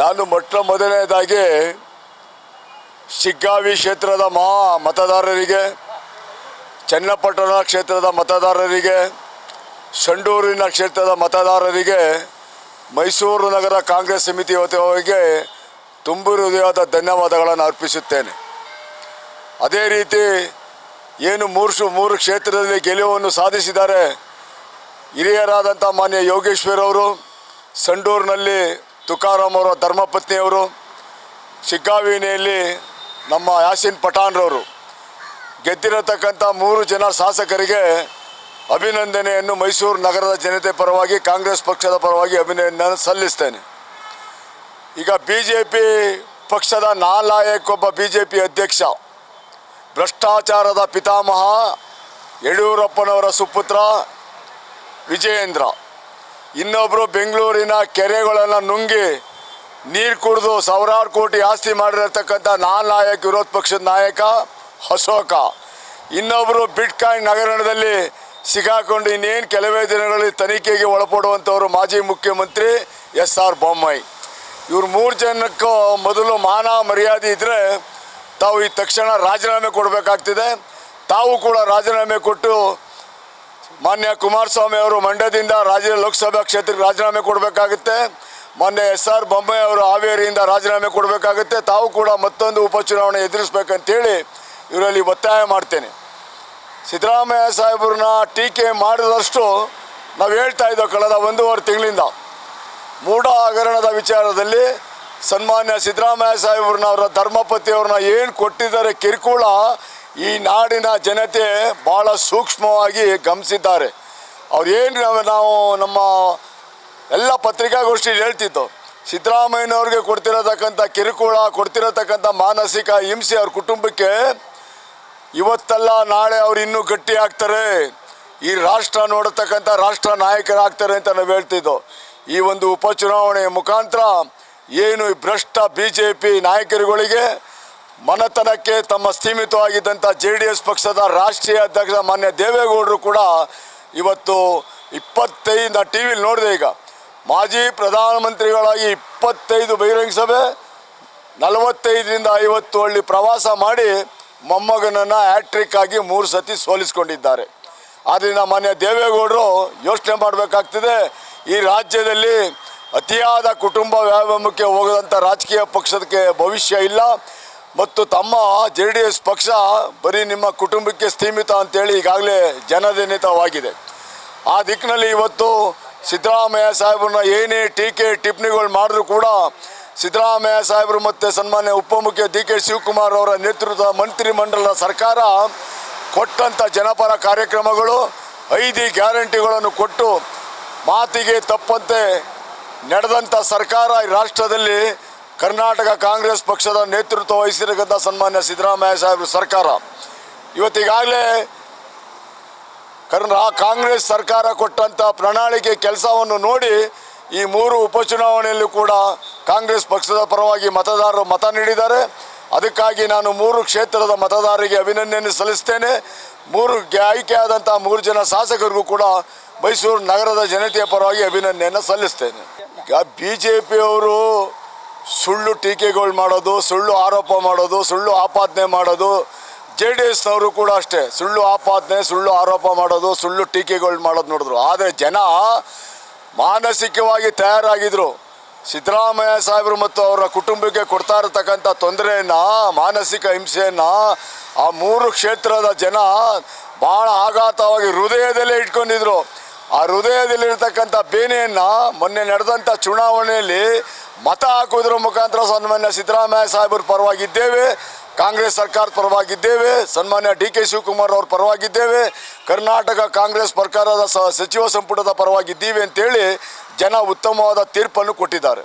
ನಾನು ಮೊಟ್ಟ ಮೊದಲನೇದಾಗಿ ಶಿಗ್ಗಾವಿ ಕ್ಷೇತ್ರದ ಮಹಾ ಮತದಾರರಿಗೆ, ಚನ್ನಪಟ್ಟಣ ಕ್ಷೇತ್ರದ ಮತದಾರರಿಗೆ, ಸಂಡೂರಿನ ಕ್ಷೇತ್ರದ ಮತದಾರರಿಗೆ, ಮೈಸೂರು ನಗರ ಕಾಂಗ್ರೆಸ್ ಸಮಿತಿ ವತಿಯವರಿಗೆ ತುಂಬು ಹೃದಯದ ಧನ್ಯವಾದಗಳನ್ನು ಅರ್ಪಿಸುತ್ತೇನೆ. ಅದೇ ರೀತಿ ಏನು ಮೂರು ಮೂರು ಕ್ಷೇತ್ರದಲ್ಲಿ ಗೆಲುವನ್ನು ಸಾಧಿಸಿದ್ದಾರೆ ಹಿರಿಯರಾದಂಥ ಮಾನ್ಯ ಯೋಗೇಶ್ವರವರು, ಸಂಡೂರಿನಲ್ಲಿ ತುಕಾರಾಮ್ ಅವರ ಧರ್ಮಪತ್ನಿಯವರು, ಶಿಗ್ಗಾವಿನೆಯಲ್ಲಿ ನಮ್ಮ ಯಾಸಿನ್ ಪಠಾಣ್ರವರು. ಗೆದ್ದಿರತಕ್ಕಂಥ ಮೂರು ಜನ ಶಾಸಕರಿಗೆ ಅಭಿನಂದನೆಯನ್ನು ಮೈಸೂರು ನಗರದ ಜನತೆ ಪರವಾಗಿ, ಕಾಂಗ್ರೆಸ್ ಪಕ್ಷದ ಪರವಾಗಿ ಅಭಿನಂದನೆ ಸಲ್ಲಿಸ್ತೇನೆ. ಈಗ ಬಿ ಜೆ ಪಿ ಪಕ್ಷದ ನಾಲಾಯಕೊಬ್ಬ ಬಿ ಜೆ ಪಿ ಅಧ್ಯಕ್ಷ, ಭ್ರಷ್ಟಾಚಾರದ ಪಿತಾಮಹ ಯಡಿಯೂರಪ್ಪನವರ ಸುಪುತ್ರ ವಿಜಯೇಂದ್ರ. ಇನ್ನೊಬ್ಬರು ಬೆಂಗಳೂರಿನ ಕೆರೆಗಳನ್ನು ನುಂಗಿ ನೀರು ಕುಡಿದು ಸಾವಿರಾರು ಕೋಟಿ ಆಸ್ತಿ ಮಾಡಿರತಕ್ಕಂಥ ನಾನ್ ನಾಯಕ, ವಿರೋಧ ಪಕ್ಷದ ನಾಯಕ ಅಶೋಕ. ಇನ್ನೊಬ್ಬರು ಬಿಟ್ಕಾಯಿನ್ ನಗರದಲ್ಲಿ ಸಿಗಾಕೊಂಡು ಇನ್ನೇನು ಕೆಲವೇ ದಿನಗಳಲ್ಲಿ ತನಿಖೆಗೆ ಒಳಪಡುವಂಥವರು ಮಾಜಿ ಮುಖ್ಯಮಂತ್ರಿ ಎಸ್ ಆರ್ ಬೊಮ್ಮಾಯಿ. ಇವ್ರು ಮೂರು ಜನಕ್ಕೂ ಮೊದಲು ಮಾನ ಮರ್ಯಾದೆ ಇದ್ದರೆ ತಾವು ಈ ತಕ್ಷಣ ರಾಜೀನಾಮೆ ಕೊಡಬೇಕಾಗ್ತಿದೆ. ತಾವು ಕೂಡ ರಾಜೀನಾಮೆ ಕೊಟ್ಟು ಮಾನ್ಯ ಕುಮಾರಸ್ವಾಮಿ ಅವರು ಮಂಡ್ಯದಿಂದ ರಾಜ್ಯ ಲೋಕಸಭಾ ಕ್ಷೇತ್ರಕ್ಕೆ ರಾಜೀನಾಮೆ ಕೊಡಬೇಕಾಗುತ್ತೆ. ಮಾನ್ಯ ಎಸ್ ಆರ್ ಬೊಮ್ಮಾಯಿ ಅವರು ಹಾವೇರಿಯಿಂದ ರಾಜೀನಾಮೆ ಕೊಡಬೇಕಾಗುತ್ತೆ. ತಾವು ಕೂಡ ಮತ್ತೊಂದು ಉಪಚುನಾವಣೆ ಎದುರಿಸ್ಬೇಕಂತೇಳಿ ಇವರಲ್ಲಿ ಒತ್ತಾಯ ಮಾಡ್ತೇನೆ. ಸಿದ್ದರಾಮಯ್ಯ ಸಾಹೇಬ್ರನ್ನ ಟೀಕೆ ಮಾಡಿದಷ್ಟು ನಾವು ಹೇಳ್ತಾ ಇದ್ದೋ ಕಳೆದ ಒಂದೂವರೆ ತಿಂಗಳಿಂದ ಮೂಢ ಹಗರಣದ ವಿಚಾರದಲ್ಲಿ ಸನ್ಮಾನ್ಯ ಸಿದ್ದರಾಮಯ್ಯ ಸಾಹೇಬ್ರನ್ನ ಅವರ ಧರ್ಮಪತಿಯವ್ರನ್ನ ಏನು ಕೊಟ್ಟಿದ್ದಾರೆ ಕಿರುಕುಳ ಈ ನಾಡಿನ ಜನತೆ ಭಾಳ ಸೂಕ್ಷ್ಮವಾಗಿ ಗಮನಿಸಿದ್ದಾರೆ. ಅವ್ರು ಏನು ನಾವು ನಾವು ನಮ್ಮ ಎಲ್ಲ ಪತ್ರಿಕಾಗೋಷ್ಠಿ ಹೇಳ್ತಿದ್ದೋ. ಸಿದ್ದರಾಮಯ್ಯನವ್ರಿಗೆ ಕೊಡ್ತಿರತಕ್ಕಂಥ ಕಿರುಕುಳ, ಕೊಡ್ತಿರತಕ್ಕಂಥ ಮಾನಸಿಕ ಹಿಂಸೆ ಅವ್ರ ಕುಟುಂಬಕ್ಕೆ ಇವತ್ತಲ್ಲ ನಾಳೆ ಅವ್ರು ಇನ್ನೂ ಗಟ್ಟಿ ಆಗ್ತಾರೆ. ಈ ರಾಷ್ಟ್ರ ನೋಡತಕ್ಕಂಥ ರಾಷ್ಟ್ರ ನಾಯಕರಾಗ್ತಾರೆ ಅಂತ ನಾವು ಹೇಳ್ತಿದ್ದೋ. ಈ ಒಂದು ಉಪಚುನಾವಣೆಯ ಮುಖಾಂತರ ಏನು ಭ್ರಷ್ಟ ಬಿ ಜೆ ಪಿ ನಾಯಕರುಗಳಿಗೆ ಮನತನಕ್ಕೆ ತಮ್ಮ ಸೀಮಿತವಾಗಿದ್ದಂಥ ಜೆ ಡಿ ಎಸ್ ಪಕ್ಷದ ರಾಷ್ಟ್ರೀಯ ಅಧ್ಯಕ್ಷ ಮಾನ್ಯ ದೇವೇಗೌಡರು ಕೂಡ ಇವತ್ತು ಇಪ್ಪತ್ತೈದು ಟಿ ವಿಲಿ ನೋಡಿದೆ ಈಗ. ಮಾಜಿ ಪ್ರಧಾನಮಂತ್ರಿಗಳಾಗಿ ಇಪ್ಪತ್ತೈದು ಬಹಿರಂಗ ಸಭೆ ನಲವತ್ತೈದರಿಂದ ಐವತ್ತು ಹಳ್ಳಿ ಪ್ರವಾಸ ಮಾಡಿ ಮೊಮ್ಮಗನನ್ನು ಹ್ಯಾಟ್ರಿಕ್ ಆಗಿ ಮೂರು ಸತಿ ಸೋಲಿಸ್ಕೊಂಡಿದ್ದಾರೆ. ಆದ್ದರಿಂದ ಮಾನ್ಯ ದೇವೇಗೌಡರು ಯೋಚನೆ ಮಾಡಬೇಕಾಗ್ತದೆ, ಈ ರಾಜ್ಯದಲ್ಲಿ ಅತಿಯಾದ ಕುಟುಂಬ ವ್ಯಾಯಾಮಕ್ಕೆ ಹೋಗದಂಥ ರಾಜಕೀಯ ಪಕ್ಷಕ್ಕೆ ಭವಿಷ್ಯ ಇಲ್ಲ. ಮತ್ತು ತಮ್ಮ ಜೆ ಡಿ ಎಸ್ ಪಕ್ಷ ಬರೀ ನಿಮ್ಮ ಕುಟುಂಬಕ್ಕೆ ಸೀಮಿತ ಅಂತೇಳಿ ಈಗಾಗಲೇ ಜನಜನಿತವಾಗಿದೆ ಆ ದಿಕ್ಕಿನಲ್ಲಿ ಇವತ್ತು ಸಿದ್ದರಾಮಯ್ಯ ಸಾಹೇಬ್ರನ್ನ ಏನೇ ಟೀಕೆ ಟಿಪ್ಪಣಿಗಳು ಮಾಡಿದ್ರು ಕೂಡ ಸಿದ್ದರಾಮಯ್ಯ ಸಾಹೇಬರು ಮತ್ತು ಸನ್ಮಾನ್ಯ ಉಪಮುಖ್ಯ ಡಿ ಕೆ ಶಿವಕುಮಾರ್ ಅವರ ನೇತೃತ್ವದ ಮಂತ್ರಿಮಂಡಲದ ಸರ್ಕಾರ ಕೊಟ್ಟಂಥ ಜನಪರ ಕಾರ್ಯಕ್ರಮಗಳು, ಐದು ಗ್ಯಾರಂಟಿಗಳನ್ನು ಕೊಟ್ಟು ಮಾತಿಗೆ ತಪ್ಪಂತೆ ನಡೆದಂಥ ಸರ್ಕಾರ ಈ ರಾಷ್ಟ್ರದಲ್ಲಿ ಕರ್ನಾಟಕ ಕಾಂಗ್ರೆಸ್ ಪಕ್ಷದ ನೇತೃತ್ವ ವಹಿಸಿರತಕ್ಕಂಥ ಸನ್ಮಾನ್ಯ ಸಿದ್ದರಾಮಯ್ಯ ಸಾಹೇಬ್ರ ಸರ್ಕಾರ. ಇವತ್ತಿಗಾಗಲೇ ಕರ್ನಾ ಕಾಂಗ್ರೆಸ್ ಸರ್ಕಾರ ಕೊಟ್ಟಂಥ ಪ್ರಣಾಳಿಕೆ ಕೆಲಸವನ್ನು ನೋಡಿ ಈ ಮೂರು ಉಪಚುನಾವಣೆಯಲ್ಲೂ ಕೂಡ ಕಾಂಗ್ರೆಸ್ ಪಕ್ಷದ ಪರವಾಗಿ ಮತದಾರರು ಮತ ನೀಡಿದ್ದಾರೆ. ಅದಕ್ಕಾಗಿ ನಾನು ಮೂರು ಕ್ಷೇತ್ರದ ಮತದಾರರಿಗೆ ಅಭಿನಂದನೆ ಸಲ್ಲಿಸ್ತೇನೆ. ಮೂರು ಆಯ್ಕೆಯಾದಂಥ ಮೂರು ಜನ ಶಾಸಕರಿಗೂ ಕೂಡ ಮೈಸೂರು ನಗರದ ಜನತೆಯ ಪರವಾಗಿ ಅಭಿನಂದನೆಯನ್ನು ಸಲ್ಲಿಸ್ತೇನೆ. ಈಗ ಬಿ ಜೆ ಪಿಯವರು ಸುಳ್ಳು ಟೀಕೆಗಳು ಮಾಡೋದು, ಸುಳ್ಳು ಆರೋಪ ಮಾಡೋದು, ಸುಳ್ಳು ಆಪಾದನೆ ಮಾಡೋದು, ಜೆ ಡಿ ಎಸ್ನವರು ಕೂಡ ಅಷ್ಟೇ. ಸುಳ್ಳು ಆಪಾದನೆ, ಸುಳ್ಳು ಆರೋಪ ಮಾಡೋದು, ಸುಳ್ಳು ಟೀಕೆಗಳು ಮಾಡೋದು ನೋಡಿದ್ರು. ಆದರೆ ಜನ ಮಾನಸಿಕವಾಗಿ ತಯಾರಾಗಿದ್ರು. ಸಿದ್ದರಾಮಯ್ಯ ಸಾಹೇಬರು ಮತ್ತು ಅವರ ಕುಟುಂಬಕ್ಕೆ ಕೊಡ್ತಾ ಇರತಕ್ಕಂಥ ತೊಂದರೆಯನ್ನು, ಮಾನಸಿಕ ಹಿಂಸೆಯನ್ನು, ಆ ಮೂರು ಕ್ಷೇತ್ರದ ಜನ ಭಾಳ ಆಘಾತವಾಗಿ ಹೃದಯದಲ್ಲೇ ಇಟ್ಕೊಂಡಿದ್ರು. ಆ ಹೃದಯದಲ್ಲಿರ್ತಕ್ಕಂಥ ಬೇನೆಯನ್ನು ಮೊನ್ನೆ ನಡೆದಂಥ ಚುನಾವಣೆಯಲ್ಲಿ ಮತ ಹಾಕುವುದರ ಮುಖಾಂತರ ಸನ್ಮಾನ್ಯ ಸಿದ್ದರಾಮಯ್ಯ ಸಾಹೇಬರ ಪರವಾಗಿದ್ದೇವೆ. ಕಾಂಗ್ರೆಸ್ ಸರ್ಕಾರದ ಪರವಾಗಿದ್ದೇವೆ. ಸನ್ಮಾನ್ಯ ಡಿ ಕೆ ಶಿವಕುಮಾರ್ ಅವ್ರ ಪರವಾಗಿದ್ದೇವೆ. ಕರ್ನಾಟಕ ಕಾಂಗ್ರೆಸ್ ಸರ್ಕಾರದ ಸಚಿವ ಸಂಪುಟದ ಪರವಾಗಿದ್ದೀವಿ ಅಂತೇಳಿ ಜನ ಉತ್ತಮವಾದ ತೀರ್ಪನ್ನು ಕೊಟ್ಟಿದ್ದಾರೆ.